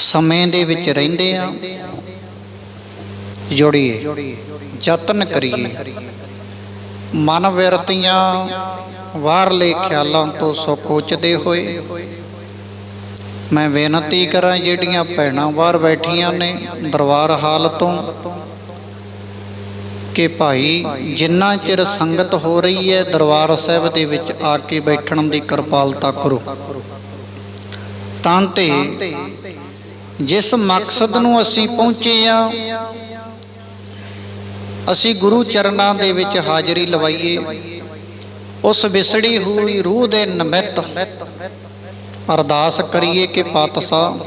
ਸਮੇਂ ਦੇ ਵਿੱਚ ਰਹਿੰਦੇ ਆ ਜੋੜੀਏ, ਯਤਨ ਕਰੀਏ। ਮਨ ਵਿਰਤੀਆਂ ਬਾਹਰਲੇ ਖਿਆਲਾਂ ਤੋਂ ਸੁਕੋਚਦੇ ਹੋਏ। ਮੈਂ ਬੇਨਤੀ ਕਰਾਂ ਜਿਹੜੀਆਂ ਭੈਣਾਂ ਬਾਹਰ ਬੈਠੀਆਂ ਨੇ ਦਰਬਾਰ ਹਾਲ ਤੋਂ, ਕਿ ਭਾਈ ਜਿੰਨਾ ਚਿਰ ਸੰਗਤ ਹੋ ਰਹੀ ਹੈ, ਦਰਬਾਰ ਸਾਹਿਬ ਦੇ ਵਿੱਚ ਆ ਕੇ ਬੈਠਣ ਦੀ ਕਿਰਪਾਲਤਾ ਕਰੋ। ਤਾਂ ਤੇ ਜਿਸ ਮਕਸਦ ਨੂੰ ਅਸੀਂ ਪਹੁੰਚੇ ਆ ਅਸੀਂ ਗੁਰੂ ਚਰਨਾਂ ਦੇ ਵਿੱਚ ਹਾਜ਼ਰੀ ਲਵਾਈਏ। ਉਸ ਵਿਸੜੀ ਹੋਈ ਰੂਹ ਦੇ ਨਿਮਿਤ ਅਰਦਾਸ ਕਰੀਏ ਕਿ ਪਾਤਸ਼ਾਹ,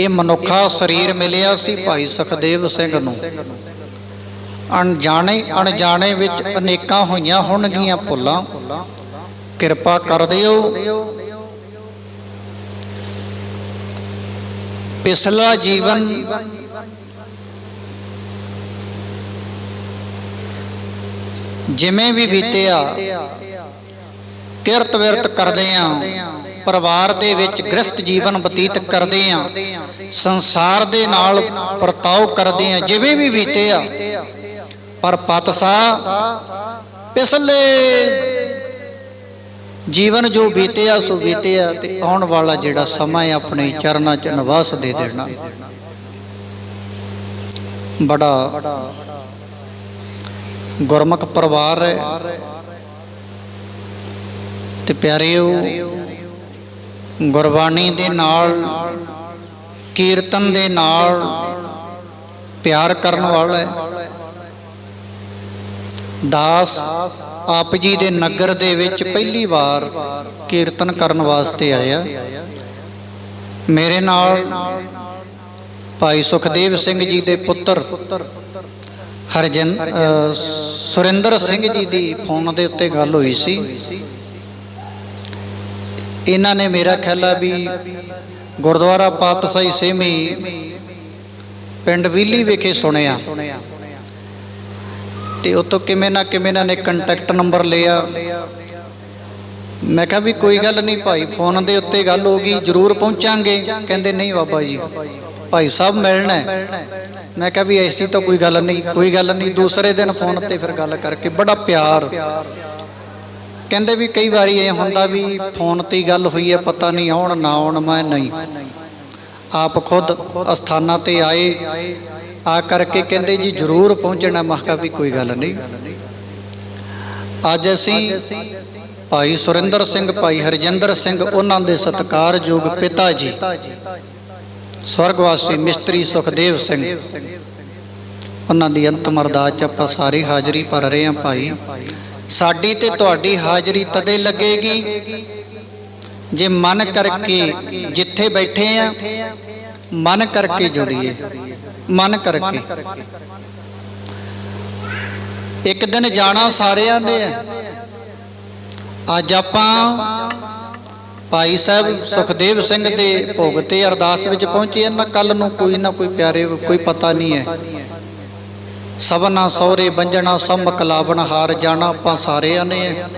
ਇਹ ਮਨੁੱਖਾ ਸਰੀਰ ਮਿਲਿਆ ਸੀ ਭਾਈ ਸੁਖਦੇਵ ਸਿੰਘ ਨੂੰ। ਅਣਜਾਣੇ ਅਣਜਾਣੇ ਵਿੱਚ ਅਨੇਕਾਂ ਹੋਈਆਂ ਹੋਣਗੀਆਂ ਭੁੱਲਾਂ। ਕਿਰਪਾ ਕਰ ਦਿਓ। ਪਿਛਲਾ ਜੀਵਨ। ਜਿਵੇਂ ਵੀ ਬੀਤਿਆ ਕਿਰਤ ਵਿਰਤ ਕਰਦੇ ਆਂ। ਪਰਿਵਾਰ ਦੇ ਵਿੱਚ ਗ੍ਰਸਤ ਜੀਵਨ ਬਤੀਤ ਕਰਦੇ ਆਂ। ਸੰਸਾਰ ਦੇ ਨਾਲ ਵਰਤਾਓ ਕਰਦੇ ਆਂ। ਜਿਵੇਂ ਵੀ ਬੀਤਿਆ। ਪਰ ਪਤਸਾ ਪਿਛਲੇ ਜੀਵਨ ਜੋ ਬੀਤਿਆ, ਸੋ ਬੀਤਿਆ ਤੇ ਆਉਣ ਵਾਲਾ ਜਿਹੜਾ ਸਮਾਂ ਹੈ, ਆਪਣੇ ਚਰਨਾਂ 'ਚ ਨਿਵਾਸ ਦੇ ਦੇਣਾ। ਬੜਾ ਗੁਰਮੁਖ ਪਰਿਵਾਰ ਹੈ। ਤੇ ਪਿਆਰਿਓ, ਗੁਰਬਾਣੀ ਦੇ ਨਾਲ, ਕੀਰਤਨ ਦੇ ਨਾਲ ਪਿਆਰ ਕਰਨ ਵਾਲਾ ਹੈ। ਦਾਸ ਆਪ ਜੀ ਦੇ ਨਗਰ ਦੇ ਵਿੱਚ ਪਹਿਲੀ ਵਾਰ ਕੀਰਤਨ ਕਰਨ ਵਾਸਤੇ ਆਇਆ। ਮੇਰੇ ਨਾਲ ਭਾਈ ਸੁਖਦੇਵ ਸਿੰਘ ਜੀ ਦੇ ਪੁੱਤਰ ਹਰਜਨ ਸੁਰਿੰਦਰ ਸਿੰਘ ਜੀ ਦੀ ਫੋਨ ਦੇ ਉੱਤੇ ਗੱਲ ਹੋਈ ਸੀ। ਇਹਨਾਂ ਨੇ ਮੇਰਾ ਖਿਆਲਾ ਵੀ ਗੁਰਦੁਆਰਾ ਪਾਤਸ਼ਾਹੀ ਸੇਮੀ ਪਿੰਡ ਵੀਲੀ ਵਿਖੇ ਸੁਣਿਆ। ਤੇ ਉਤੋਂ ਕਿਵੇਂ ਨਾ ਕਿਵੇਂ ਇਹਨਾਂ ਨੇ ਕੰਟੈਕਟ ਨੰਬਰ ਲਿਆ। ਮੈਂ ਕਿਹਾ ਵੀ ਕੋਈ ਗੱਲ ਨਹੀਂ, ਭਾਈ ਫੋਨ ਦੇ ਉੱਤੇ ਗੱਲ ਹੋ ਗਈ, ਜ਼ਰੂਰ ਪਹੁੰਚਾਂਗੇ। ਕਹਿੰਦੇ, ਨਹੀਂ ਬਾਬਾ ਜੀ, ਭਾਈ ਸਾਹਿਬ ਮਿਲਣਾ ਮੈਂ ਕਿਹਾ ਵੀ ਐਸੀ ਤਾਂ ਕੋਈ ਗੱਲ ਨਹੀਂ, ਕੋਈ ਗੱਲ ਨਹੀਂ, ਦੂਸਰੇ ਦਿਨ ਫੋਨ ਤੇ ਫਿਰ ਗੱਲ ਕਰਕੇ, ਬੜਾ ਪਿਆਰ। ਕਹਿੰਦੇ ਵੀ ਕਈ ਵਾਰੀ ਇਹ ਹੁੰਦਾ ਵੀ ਫੋਨ ਤੇ ਗੱਲ ਹੋਈ ਹੈ, ਪਤਾ ਨਹੀਂ ਆਉਣ ਨਾ ਆਉਣ, ਮੈਂ ਨਹੀਂ। ਆਪ ਖੁਦ ਅਸਥਾਨਾਂ ਤੇ ਆਏ। ਆ ਕਰਕੇ ਕਹਿੰਦੇ ਜੀ ਜ਼ਰੂਰ ਪਹੁੰਚਣਾ, ਮੈਂ ਵੀ ਕੋਈ ਗੱਲ ਨਹੀਂ। ਅੱਜ ਅਸੀਂ ਭਾਈ ਸੁਰਿੰਦਰ ਸਿੰਘ, ਭਾਈ ਹਰਜਿੰਦਰ ਸਿੰਘ, ਉਹਨਾਂ ਦੇ ਸਤਿਕਾਰਯੋਗ ਪਿਤਾ ਜੀ, ਸਵਰਗਵਾਸੀ ਮਿਸਤਰੀ ਸੁਖਦੇਵ ਸਿੰਘ। ਉਹਨਾਂ ਦੀ ਅੰਤਮ ਅਰਦਾਸ 'ਚ ਆਪਾਂ ਸਾਰੀ ਹਾਜ਼ਰੀ ਭਰ ਰਹੇ ਹਾਂ ਭਾਈ। ਸਾਡੀ ਤੇ ਤੁਹਾਡੀ ਹਾਜ਼ਰੀ ਤਦੇ ਲੱਗੇਗੀ ਜੇ ਮਨ ਕਰਕੇ ਜਿੱਥੇ ਬੈਠੇ ਆ ਮਨ ਕਰਕੇ ਜੁੜੀਏ। ਮਨ ਕਰਕੇ। ਇੱਕ ਦਿਨ ਜਾਣਾ ਸਾਰਿਆਂ ਨੇ ਹੈ ਅੱਜ ਆਪਾਂ ਭਾਈ ਸਾਹਿਬ ਸੁਖਦੇਵ ਸਿੰਘ ਦੇ ਭੋਗ ਤੇ ਅਰਦਾਸ ਵਿੱਚ ਪਹੁੰਚੇ ਨਾ ਕੱਲ ਨੂੰ ਕੋਈ ਨਾ ਕੋਈ ਪਿਆਰੇ, ਕੋਈ ਪਤਾ ਨਹੀਂ ਹੈ। ਸਭਨਾ ਸੌਰੇ ਬੰਜਣਾ ਸਭ ਕਲਾਵਣ ਹਾਰ ਜਾਣਾ ਆਪਾਂ ਸਾਰਿਆਂ ਨੇ ਹੈ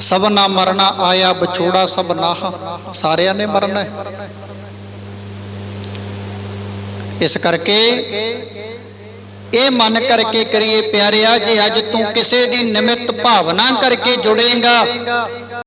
ਸਭਨਾ ਮਰਨਾ ਆਇਆ ਵਿਛੋੜਾ ਸਭ ਨਾਹ ਸਾਰਿਆਂ ਨੇ ਮਰਨਾ ਹੈ। ਇਸ ਕਰਕੇ ਇਹ ਮਨ ਕਰਕੇ ਕਰੀਏ ਪਿਆਰਿਆ, ਜੇ ਅੱਜ ਤੂੰ ਕਿਸੇ ਦੀ ਨਿਮਿਤ ਭਾਵਨਾ ਕਰਕੇ ਜੁੜੇਗਾ